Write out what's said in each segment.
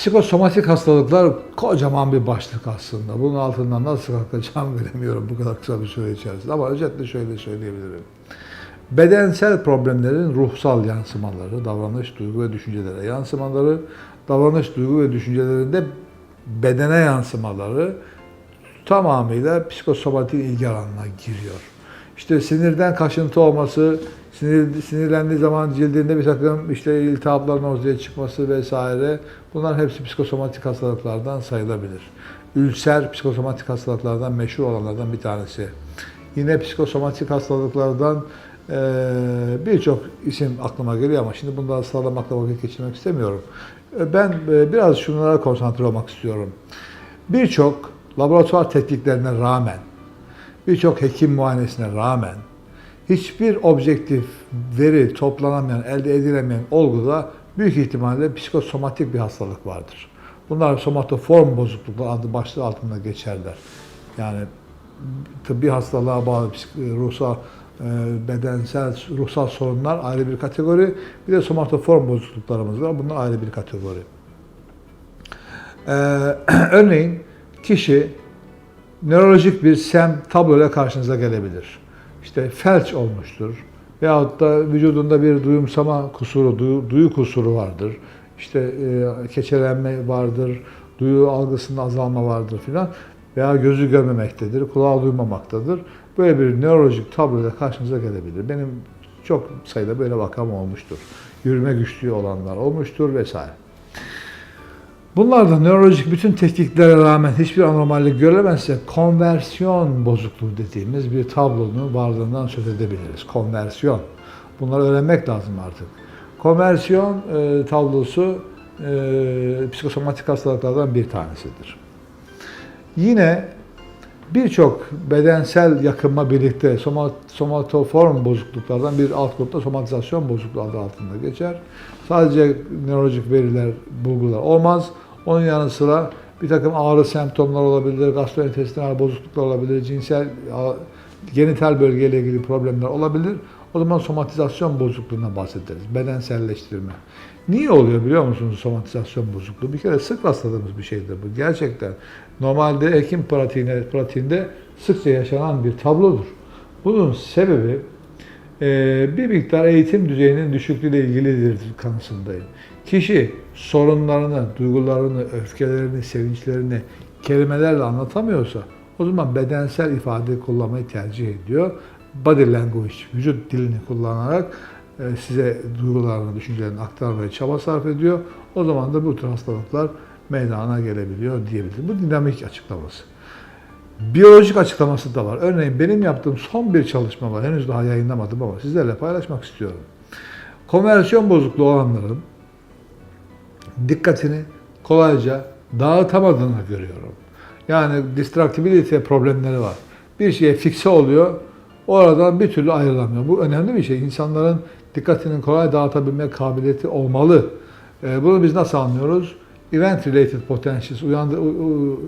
Psikosomatik hastalıklar kocaman bir başlık aslında. Bunun altından nasıl kalkacağımı bilemiyorum bu kadar kısa bir süre içerisinde. Ama özetle şöyle söyleyebilirim. Bedensel problemlerin ruhsal yansımaları, davranış, duygu ve düşüncelere yansımaları, davranış, duygu ve düşüncelerinde bedene yansımaları tamamıyla psikosomatik ilgi alanına giriyor. İşte sinirden kaşıntı olması, sinir, sinirlendiği zaman cildinde bir takım işte iltihapların ortaya çıkması vesaire bunlar hepsi psikosomatik hastalıklardan sayılabilir. Ülser psikosomatik hastalıklardan meşhur olanlardan bir tanesi. Yine psikosomatik hastalıklardan eee, birçok isim aklıma geliyor ama şimdi bunları sıralamakla vakit geçirmek istemiyorum. Ben biraz şunlara konsantre olmak istiyorum. Birçok laboratuvar tetkiklerine rağmen, birçok hekim muayenesine rağmen hiçbir objektif veri toplanamayan, elde edilemeyen olguda büyük ihtimalle psikosomatik bir hastalık vardır. Bunlar somatoform bozukluklar adı başlığı altında geçerler. Yani tıbbi hastalığa bağlı psik- ruhsal, e, bedensel, ruhsal sorunlar ayrı bir kategori. Bir de somatoform bozukluklarımız var. Bunlar ayrı bir kategori. Ee, örneğin kişi nörolojik bir sem tabloyla karşınıza gelebilir. İşte felç olmuştur veyahut da vücudunda bir duyumsama kusuru, duyu, duyu kusuru vardır. İşte e, keçelenme vardır, duyu algısında azalma vardır filan veya gözü görmemektedir, kulağı duymamaktadır. Böyle bir nörolojik tabloyla karşınıza gelebilir. Benim çok sayıda böyle vakam olmuştur. Yürüme güçlüğü olanlar olmuştur vesaire. Bunlarda nörolojik bütün tetkiklere rağmen hiçbir anormallik görülemezse konversiyon bozukluğu dediğimiz bir tablonun varlığından söz edebiliriz. Konversiyon. Bunları öğrenmek lazım artık. Konversiyon e, tablosu e, psikosomatik hastalıklardan bir tanesidir. Yine birçok bedensel yakınma birlikte soma- somatoform bozukluklardan bir alt grupta somatizasyon bozukluğu adı altında geçer. Sadece nörolojik veriler, bulgular olmaz. Onun yanı sıra bir takım ağrı semptomlar olabilir, gastrointestinal bozukluklar olabilir, cinsel, genital bölgeyle ilgili problemler olabilir. O zaman somatizasyon bozukluğuna bahsederiz. Bedenselleştirme. Niye oluyor biliyor musunuz somatizasyon bozukluğu? Bir kere sık rastladığımız bir şeydir bu. Gerçekten normalde hekim pratiğine, pratiğinde sıkça yaşanan bir tablodur. Bunun sebebi e, bir miktar eğitim düzeyinin düşüklüğüyle ilgilidir kanısındayım. Kişi sorunlarını, duygularını, öfkelerini, sevinçlerini kelimelerle anlatamıyorsa o zaman bedensel ifade kullanmayı tercih ediyor. Body language, vücut dilini kullanarak e, size duygularını, düşüncelerini aktarmaya çaba sarf ediyor. O zaman da bu tür hastalıklar meydana gelebiliyor diyebilirim. Bu dinamik açıklaması. Biyolojik açıklaması da var. Örneğin benim yaptığım son bir çalışma var. Henüz daha yayınlamadım ama sizlerle paylaşmak istiyorum. Konversiyon bozukluğu olanların dikkatini kolayca dağıtamadığını görüyorum. Yani distractibility problemleri var. Bir şeye fikse oluyor, oradan bir türlü ayrılamıyor. Bu önemli bir şey. İnsanların dikkatini kolay dağıtabilme kabiliyeti olmalı. Ee, Bunu biz nasıl anlıyoruz? Event related potentials, uyandı,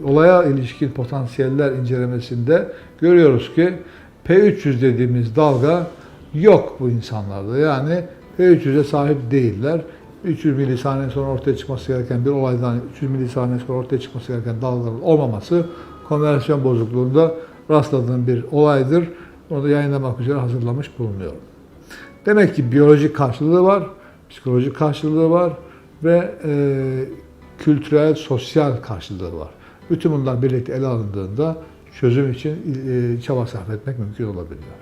olaya ilişkin potansiyeller incelemesinde görüyoruz ki P300 dediğimiz dalga yok bu insanlarda. Yani P300'e sahip değiller. 300 milisaniye sonra ortaya çıkması gereken bir olaydan 300 milisaniye sonra ortaya çıkması gereken dalgaların olmaması konversiyon bozukluğunda rastladığım bir olaydır. Onu da yayınlamak üzere hazırlamış bulunuyorum. Demek ki biyolojik karşılığı var, psikolojik karşılığı var ve e, kültürel, sosyal karşılığı var. Bütün bunlar birlikte ele alındığında çözüm için e, çaba sarf etmek mümkün olabiliyor.